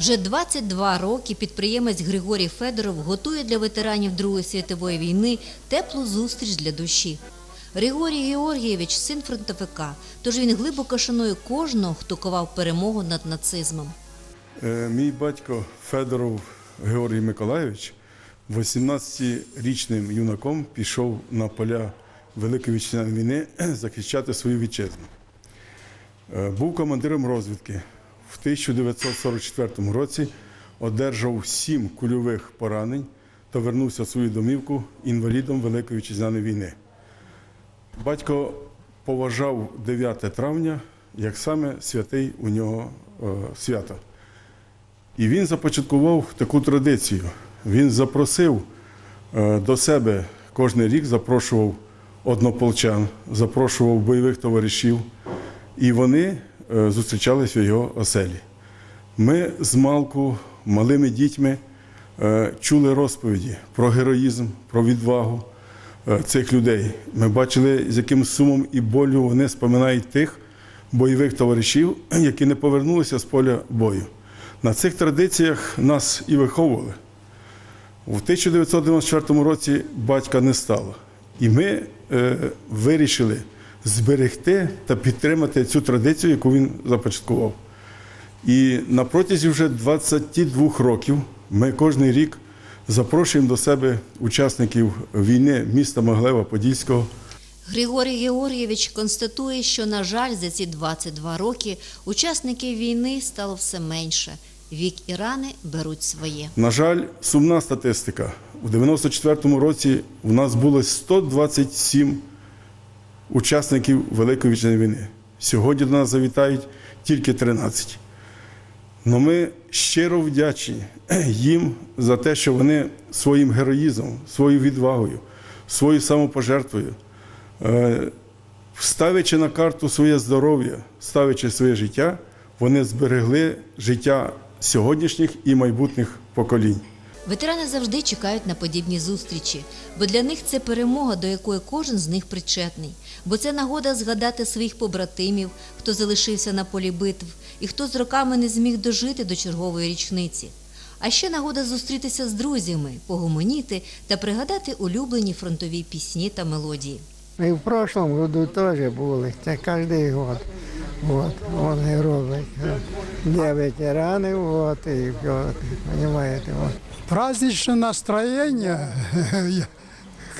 Вже 22 роки підприємець Григорій Федоров готує для ветеранів Другої світової війни теплу зустріч для душі. Григорій Георгійович син фронтовика, тож він глибоко шанує кожного, хто ковав перемогу над нацизмом. Е, Мій батько Федоров Георгій Миколайович 18-річним юнаком пішов на поля Великої вітчизняної війни захищати свою вітчизну. Е, Був командиром розвідки. В 1944 році одержав сім кульових поранень та вернувся в свою домівку інвалідом Великої вітчизняної війни. Батько поважав 9 травня як саме святий у нього е, свято. І він започаткував таку традицію. Він запросив е, до себе кожен рік, запрошував однополчан, запрошував бойових товаришів, і вони зустрічались в його оселі. Ми з малку, малими дітьми е, чули розповіді про героїзм, про відвагу е, цих людей. Ми бачили, з яким сумом і болю вони споминають тих бойових товаришів, які не повернулися з поля бою. На цих традиціях нас і виховували. У 1994 році батька не стало. І ми е, вирішили зберегти та підтримати цю традицію, яку він започаткував. І на протязі вже 22 років ми кожен рік запрошуємо до себе учасників війни міста Моглева Подільського. Григорій Георгійович констатує, що, на жаль, за ці 22 роки учасників війни стало все менше. Вік і рани беруть своє. На жаль, сумна статистика. У 94-му році у нас було 127 учасників Великої вітчизняної війни. Сьогодні до нас завітають тільки 13. Но ми щиро вдячні їм за те, що вони своїм героїзмом, своєю відвагою, своєю самопожертвою, е, ставячи на карту своє здоров'я, ставячи своє життя, вони зберегли життя сьогоднішніх і майбутніх поколінь. Ветерани завжди чекають на подібні зустрічі, бо для них це перемога, до якої кожен з них причетний. Бо це нагода згадати своїх побратимів, хто залишився на полі битв і хто з роками не зміг дожити до чергової річниці. А ще нагода зустрітися з друзями, погомоніти та пригадати улюблені фронтові пісні та мелодії. І в прошлом году теж були, це кожен год. Вот, вони роблять. Для ветеранів, вот, і от, понимаете, вот. праздничное настроение,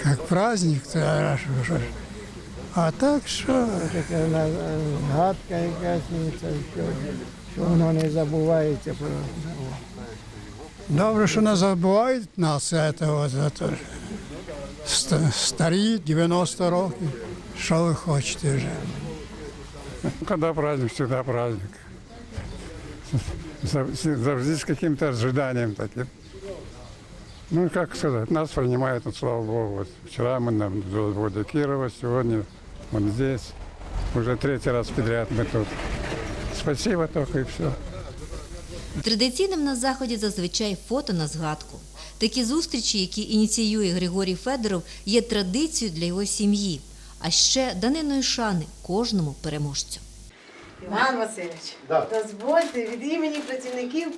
как праздник, то а що ж. а так що, Така на- згадка якась, і це що, що воно не забувається. про- добре, що не забувають нас этого, за то, ст- старі 90 років, що ви хочете вже. Когда праздник, всегда праздник. Зав- Завжди с каким-то ожиданием таким. Ну, как сказать, нас принимают, ну, слава Богу. Вот вчера мы на заводе Кирова, сегодня вот здесь. Уже третий раз подряд мы тут. Спасибо только и все. Традиційним на заході зазвичай фото на згадку. Такі зустрічі, які ініціює Григорій Федоров, є традицією для його сім'ї, а ще даниною шани кожному переможцю. Іван Васильович, дозвольте від імені працівників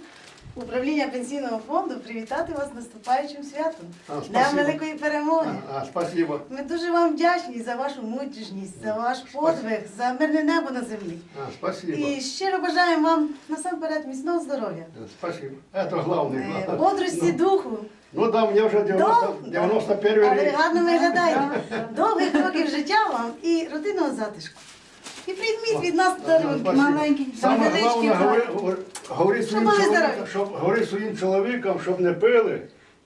управління пенсійного фонду привітати вас з наступаючим святом А, Днем спасибо. великої перемоги. А, спасибо. Ми дуже вам вдячні за вашу мужність, за ваш подвиг, за мирне небо на землі. А, спасибо. І щиро бажаємо вам насамперед міцного здоров'я, Спасибо. Это главное. е, главное. бодрості духу. Ну да, мне уже 90, Дов- 91 Але рік. гарно виглядаєте. Довгих років життя вам і родинного затишку. І прийміть від нас дарунки маленькі, Саме невеличкі. головне, говори, говори, говори своїм були чоловікам, здорові. щоб, говори своїм чоловікам, щоб не пили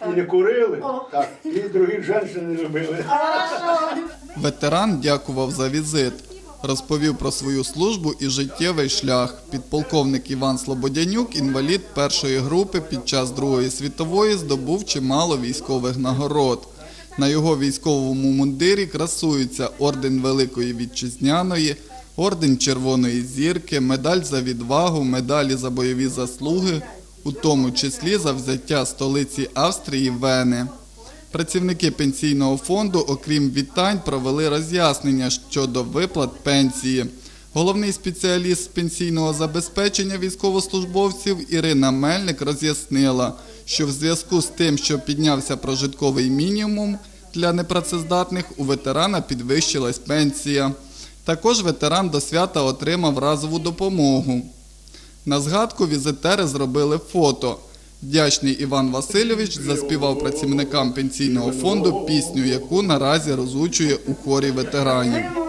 і не курили. Так, і других жінок не любили. Ветеран дякував за візит. Розповів про свою службу і життєвий шлях. Підполковник Іван Слободянюк, інвалід першої групи під час Другої світової, здобув чимало військових нагород. На його військовому мундирі красуються орден Великої Вітчизняної, орден Червоної зірки, медаль за відвагу, медалі за бойові заслуги, у тому числі за взяття столиці Австрії Вени. Працівники пенсійного фонду, окрім вітань, провели роз'яснення щодо виплат пенсії. Головний спеціаліст з пенсійного забезпечення військовослужбовців Ірина Мельник роз'яснила, що в зв'язку з тим, що піднявся прожитковий мінімум для непрацездатних, у ветерана підвищилась пенсія. Також ветеран до свята отримав разову допомогу. На згадку візитери зробили фото. Вдячний Іван Васильович заспівав працівникам пенсійного фонду пісню, яку наразі розучує у хорі ветеранів.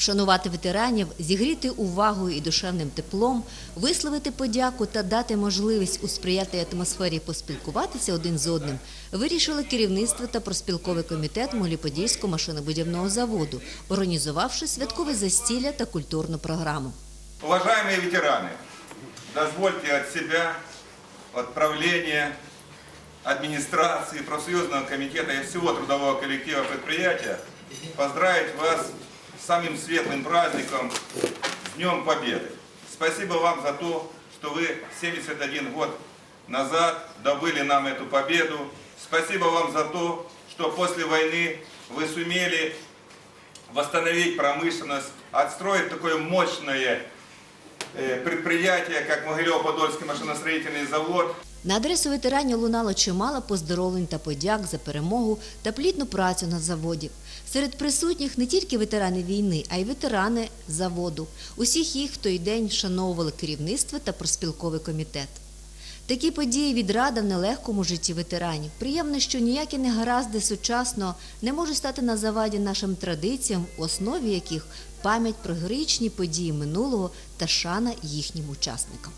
Вшанувати ветеранів, зігріти увагою і душевним теплом, висловити подяку та дати можливість у сприятливій атмосфері поспілкуватися один з одним, вирішило керівництво та проспілковий комітет Моліподільського машинобудівного заводу, організувавши святкове застілля та культурну програму. Уважаемые ветераны, дозвольте от себя, от правления, администрации, профсоюзного комитета и всего трудового коллектива предприятия поздравить вас самым светлым праздником, Днем Победы. Спасибо вам за то, что вы 71 год назад добыли нам эту победу. Спасибо вам за то, что после войны вы сумели восстановить промышленность, отстроить такое мощное э, предприятие, как Могилево-Подольский машиностроительный завод. На адресу ветеранів лунало чимало поздоровлень та подяк за перемогу та плідну працю на заводі. Серед присутніх не тільки ветерани війни, а й ветерани заводу. Усіх їх в той день вшановували керівництво та проспілковий комітет. Такі події відрада в нелегкому житті ветеранів. Приємно, що ніякі негаразди сучасного не можуть стати на заваді нашим традиціям, в основі яких пам'ять про героїчні події минулого та шана їхнім учасникам.